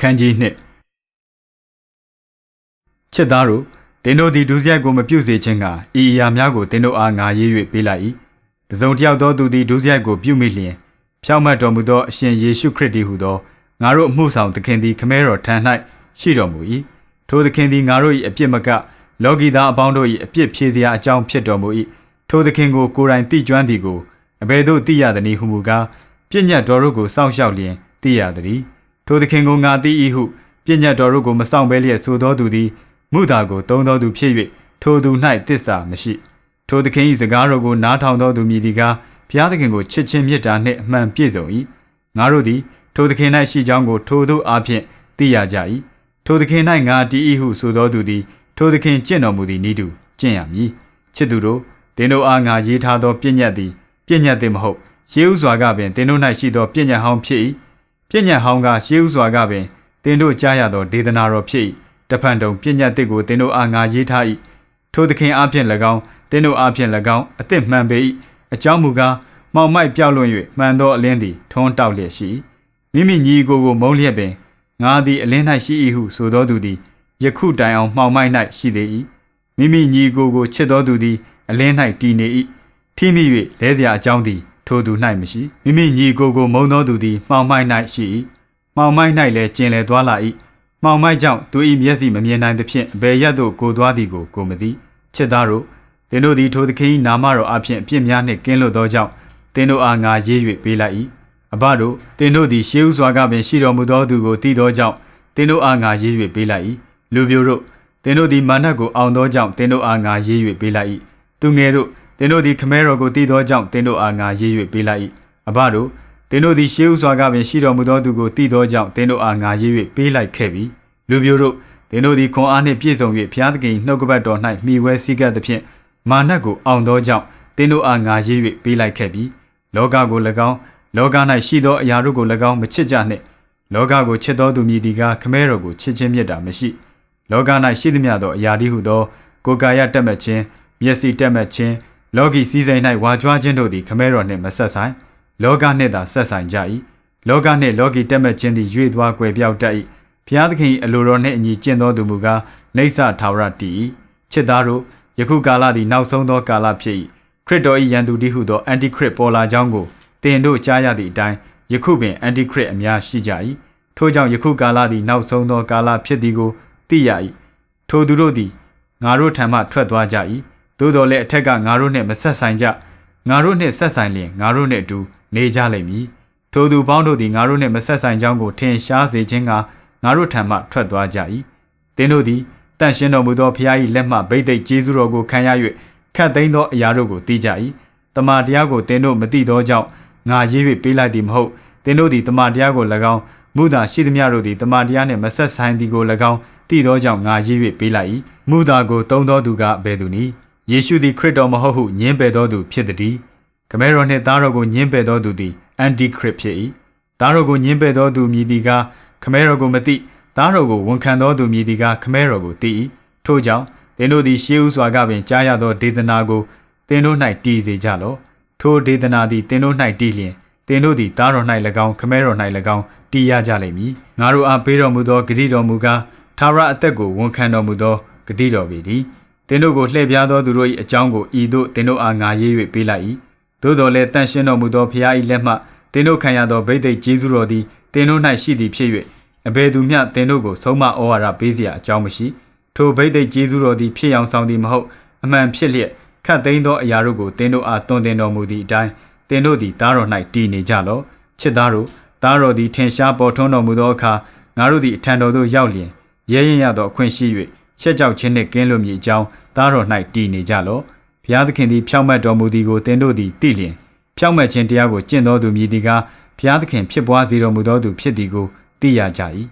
အခန်းကြီးနှစ်ချစ်သားတို့တင်းတို့သည်ဒုစရိုက်ကိုမပြုစေခြင်းကဤအရာများကိုတင်းတို့အားငါရေး၍ပေးလိုက်၏တစုံတစ်ယောက်သောသူသည်ဒုစရိုက်ကိုပြုမိလျင်ဖြောင့်မတ်တော်မူသောအရှင်ယေရှုခရစ်တည်းဟူသောငါတို့အမှုဆောင်သခင်သည်ခမဲတော်ထံ၌ရှိတော်မူ၏ထိုသခင်သည်ငါတို့၏အပြစ်မကလောကီသားအပေါင်းတို့၏အပြစ်ဖြေစရာအကြောင်းဖြစ်တော်မူ၏ထိုသခင်ကိုကိုယ်တိုင်သိကျွမ်းသည်ကိုအဘယ်သို့သိရသနည်းဟုမူကားပြည့်ညတ်တော်တို့ကိုစောင့်ရှောက်လျင်သိရသည် ထိုသခင်ကိုငါသိ၏ဟုပြည့်ညတ်တော်တို့ကိုမဆောင်ဘဲလျက်ဆိုသောသူသည်မုသာကိုတုံးသောသူဖြစ်၍ထိုသူ၌တစ္ဆာမရှိထိုသခင်၏စကားတော်ကိုနားထောင်သောသူမည်သည်ကားဘုရားသခင်ကိုချစ်ခြင်းမေတ္တာနှင့်အမှန်ပြည့်စုံ၏ငါတို့သည်ထိုသခင်၌ရှိကြောင်းကိုထိုသို့အားဖြင့်သိရကြ၏ထိုသခင်၌ငါတည်၏ဟုဆိုသောသူသည်ထိုသခင်ကျင့်တော်မူသည်နိတုကျင့်ရမည်ချစ်သူတို့တင်းတို့အားငါရေးထားသောပြည့်ညတ်သည်ပြည့်ညတ်သည်မဟုတ်ရှေးဥစွာကပင်တင်းတို့၌ရှိသောပြည့်ညတ်ဟောင်းဖြစ်၏ ပြည့်ညတ်ဟောင်းကရှေးဥစွာကပင်တင်းတို့ကြားရသောဒေသနာတော်ဖြစ်၏တဖန်တုံပြည့်ညတ်တစ်ကိုတင်းတို့အားငါရေးထား၏ထိုသခင်အားဖြင့်၎င်းတင်းတို့အားဖြင့်၎င်းအသစ်မှန်ပေ၏အကြောင်းမူကားမောင်မိုက်ပြောက်လွန်၍မှန်သောအလင်းသည်ထွန်းတောက်လျက်ရှိမိမိညီကိုကိုမုံလျက်ပင်ငါသည်အလင်း၌ရှိ၏ဟုဆိုသောသူသည်ယခုတိုင်အောင်မှောင်မိုက်၌ရှိသေး၏မိမိညီကိုကိုချစ်သောသူသည်အလင်း၌တည်နေ၏ထိမိ၍လဲเสียအကြောင်းသည် ထိုသူ၌မရှိမိမိညီကိုကိုမုံသောသူသည်မှောင်မိုက်၌ရှိ၏မှောင်မိုက်၌လည်းကျင်လည်သွားလာ၏မှောင်မိုက်ကြောင့်သူ၏မျက်စိမမြင်နိုင်သဖြင့်အဘယ်ရက်သို့ကိုသွားသည်ကိုကိုမသိချစ်သားတို့သင်တို့သည်ထိုသခင်၏နာမတော်အဖျင်အပြစ်များနှင့်ကင်းလွတ်သောကြောင့်သင်တို့အားငါရေး၍ပေးလိုက်၏အဘတို့သင်တို့သည်ရှေးဥစွာကပင်ရှိတော်မူသောသူကိုတည်သောကြောင့်သင်တို့အားငါရေး၍ပေးလိုက်၏လူပြိုတို့သင်တို့သည်မာနကိုအောင်သောကြောင့်သင်တို့အားငါရေး၍ပေးလိုက်၏သူငယ်တို့ သင်တို့သည်ခမဲတော်ကိုတည်သောကြောင့်သင်တို့အားငါရေး၍ပေးလိုက်၏အဘတို့သင်တို့သည်ရှေးဥစွာကပင်ရှိတော်မူသောသူကိုတည်သောကြောင့်သင်တို့အားငါရေး၍ပေးလိုက်ခဲ့ပြီလူပြိုတို့သင်တို့သည်ခွန်အားနှင့်ပြည့်စုံ၍ဘုရားသခင်နှုတ်ကပတ်တော်၌မိဝဲစည်းကပ်သဖြင့်မာနကိုအောင်သောကြောင့်သင်တို့အားငါရေး၍ပေးလိုက်ခဲ့ပြီလောကကို၎င်းလောက၌ရှိသောအရာတို့ကို၎င်းမချစ်ကြနှင့်လောကကိုချစ်သောသူမည်သည်ကခမဲတော်ကိုချစ်ခြင်းမြတ်တာမရှိလောက၌ရှိသမျှသောအရာသည်ဟုသောကိုယ်ကာယတက်မှတ်ခြင်းမျက်စိတက်မှတ်ခြင်း လောကီစည်းစိမ်၌ဝါကြွားခြင်းတို့သည်ခမဲတော်နှင့်မဆက်ဆိုင်လောကနှင့်သာဆက်ဆိုင်ကြ၏လောကနှင့်လောကီတက်မှတ်ခြင်းသည်ရွေသွားကွယ်ပြောက်တတ်၏ဘုရားသခင်၏အလိုတော်နှင့်အညီကျင့်သောသူမူကားနေဆထာဝရတည်၏ချစ်သားတို့ယခုကာလသည်နောက်ဆုံးသောကာလဖြစ်၏ခရစ်တော်၏ယံသူတည်းဟုသောအန်တီခရစ်ပေါ်လာကြောင်းကိုသင်တို့ကြားရသည့်အတိုင်းယခုပင်အန်တီခရစ်အများရှိကြ၏ထို့ကြောင့်ယခုကာလသည်နောက်ဆုံးသောကာလဖြစ်သည်ကိုသိရ၏ထိုသူတို့သည်ငါတို့ထံမှထွက်သွားကြ၏ သို့တော်လည်းအထက်ကငါတို့နှင့်မဆက်ဆိုင်ကြငါတို့နှင့်ဆက်ဆိုင်လျင်ငါတို့နှင့်အတူနေကြလိမ့်မည်ထိုသူပေါင်းတို့သည်ငါတို့နှင့်မဆက်ဆိုင်ကြောင်းကိုထင်ရှားစေခြင်းကငါတို့ထံမှထွက်သွားကြ၏သင်တို့သည်တန်ရှင်းတော်မူသောဖခင်၏လက်မှဗိသိက်ကျေးဇူးတော်ကိုခံရ၍ခတ်သိမ်းသောအရာတို့ကိုသိကြ၏တမန်တရားကိုသင်တို့မသိသောကြောင့်ငါရေး၍ပေးလိုက်သည်မဟုတ်သင်တို့သည်တမန်တရားကို၎င်းမူသာရှိသမျှတို့သည်တမန်တရားနှင့်မဆက်ဆိုင်သည်ကို၎င်းသိသောကြောင့်ငါရေး၍ပေးလိုက်၏မူသာကိုတုံးသောသူကဘယ်သူနည်း ယေရှုသည်ခရစ်တော်မဟုတ်ဟုညင်းပယ်သောသူဖြစ်သည်ခမဲတော်နှင့်သားတော်ကိုညင်းပယ်သောသူသည်အန်တီခရစ်ဖြစ်၏သားတော်ကိုညင်းပယ်သောသူမည်သည်ကခမဲတော်ကိုမသိသားတော်ကိုဝန်ခံသောသူမည်သည်ကခမဲတော်ကိုသိ၏ထို့ကြောင့်သင်တို့သည်ရှေးဥစွာကပင်ကြားရသောဒေသနာကိုသင်တို့၌တည်စေကြလော့ထိုဒေသနာသည်သင်တို့၌တည်လျင်သင်တို့သည်သားတော်၌၎င်းခမဲတော်၌၎င်းတည်ရကြလိမ့်မည်ငါတို့အားပေးတော်မူသောဂတိတော်မူကားသာရအသက်ကိုဝန်ခံတော်မူသောဂတိတော်ပေသည် သင်တို့ကိုလှည့်ပြားသောသူတို့၏အကြောင်းကိုဤသို့သင်တို့အားငါရေး၍ပေးလိုက်၏သို့တော်လည်းတန်ရှင်းတော်မူသောဖခင်၏လက်မှသင်တို့ခံရသောဗိသိက်ကျေးဇူးတော်သည်သင်တို့၌ရှိသည်ဖြစ်၍အဘယ်သူမျှသင်တို့ကိုဆုံးမဩဝါဒပေးเสียအကြောင်းမရှိထိုဗိသိက်ကျေးဇူးတော်သည်ဖြစ်အောင်ဆောင်သည်မဟုတ်အမှန်ဖြစ်လျက်ခတ်သိမ်းသောအရာတို့ကိုသင်တို့အားတွင်တင်တော်မူသည့်အတိုင်းသင်တို့သည်သားတော်၌တည်နေကြလော့ချစ်သားတို့သားတော်သည်ထင်ရှားပေါ်ထွန်းတော်မူသောအခါငါတို့သည်အထံတော်သို့ရောက်လျင်ရဲရင်ရသောအခွင့်ရှိ၍ ရှက်ကြောက်ခြင်းနှင့်ကင်းလွတ်မည်အကြောင်းသားတော်၌တည်နေကြလော့ဘုရားသခင်သည်ဖြောင့်မတ်တော်မူသည်ကိုသင်တို့သည်သိလျင်ဖြောင့်မတ်ခြင်းတရားကိုကျင့်တော်သူမည်သည်ကားဘုရားသခင်ဖြစ်ပွားစေတော်မူသောသူဖြစ်သည်ကိုသိရကြ၏